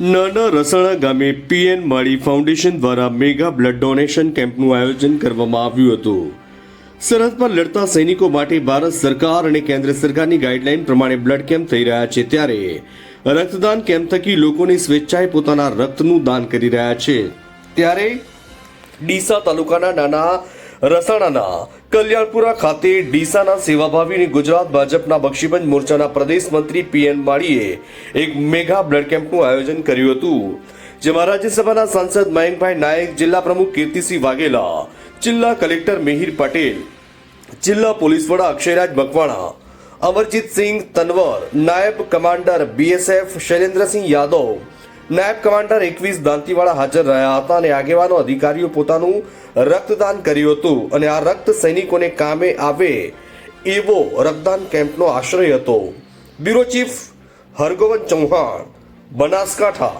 નાના રસાણા ગામે PN Mali foundation દ્વારા મેગા બ્લડ ડોનેશન કેમ્પનું આયોજન કરવામાં આવ્યું હતું. સરહદ પર લડતા સૈનિકો માટે ભારત સરકાર અને કેન્દ્ર સરકારની ગાઈડલાઈન પ્રમાણે બ્લડ કેમ્પ થઈ રહ્યા છે ત્યારે રક્તદાન કેમ્પ થકી લોકોની સ્વેચ્છાએ પોતાના રક્તનું દાન કરી રહ્યા છે. ત્યારે ડીસા તાલુકાના નાના રસાણાના કલ્યાણપુરા ખાતે ડીસાના સેવાભાવી અને ગુજરાત ભાજપના બક્ષીબંધ મોરચાના પ્રદેશ મંત્રી પીએન માળીએ એક મેગા બ્લડ કેમ્પનું આયોજન કર્યું હતું, જેમાં રાજ્યસભાના સાંસદ મયંકભાઈ નાયક, જિલ્લા પ્રમુખ કીર્તિસિંહ વાઘેલા, જિલ્લા કલેક્ટર મિહિર પટેલ, જિલ્લા પોલીસ વડા અક્ષયરાજ મકવાણા અમરજીતસિંહ તનવર, નાયબ કમાન્ડર બીએસએફ શૈલેન્દ્રસિંહ યાદવ નાયબ કમાન્ડર એકવીસ દાંતીવાળા હાજર રહ્યા હતા અને આગેવાનો અધિકારીઓ પોતાનું રક્તદાન કર્યું હતું અને આ રક્ત સૈનિકોને કામે આવે એવો રક્તદાન કેમ્પનો આશ્રય હતો. Bureau chief Hargovan Chauhan Banaskantha.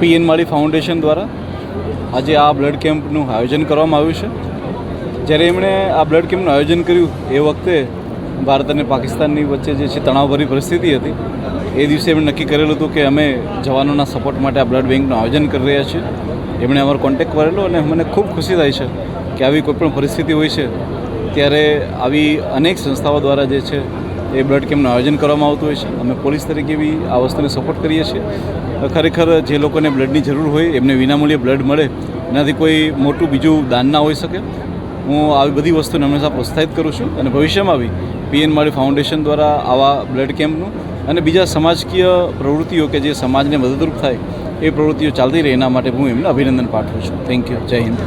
PN Mali foundation દ્વારા આજે આ બ્લડ કેમ્પનું આયોજન કરવામાં આવ્યું છે. જ્યારે એમણે આ બ્લડ કેમ્પનું આયોજન કર્યું એ વખતે ભારત અને પાકિસ્તાનની વચ્ચે જે છે તણાવભરી પરિસ્થિતિ હતી, એ દિવસે એમણે નક્કી કરેલું હતું કે અમે જવાનોના સપોર્ટ માટે આ બ્લડ બેંકનું આયોજન કરી રહ્યા છીએ. એમણે અમારો કોન્ટેક્ટ કરેલો અને મને ખૂબ ખુશી થાય છે કે આવી કોઈપણ પરિસ્થિતિ હોય છે, ત્યારે આવી અનેક સંસ્થાઓ દ્વારા જે છે એ બ્લડ કેમ્પનું આયોજન કરવામાં આવતું હોય છે. અમે પોલીસ તરીકે બી આ વસ્તુને સપોર્ટ કરીએ છીએ. ખરેખર જે લોકોને બ્લડની જરૂર હોય, એમને વિનામૂલ્યે બ્લડ મળે, એનાથી કોઈ મોટું બીજું દાન ના હોઈ શકે. હું આવી બધી વસ્તુને હંમેશા પ્રોત્સાહિત કરું છું અને ભવિષ્યમાં બી પીએન માળી ફાઉન્ડેશન દ્વારા આવા બ્લડ કેમ્પનું અને બીજા સમાજકીય પ્રવૃત્તિઓ કે જે સમાજને મદદરૂપ થાય એ પ્રવૃત્તિઓ ચાલતી રહે એના માટે હું એમને અભિનંદન પાઠવું છું. થેન્ક યુ જય હિન્દ.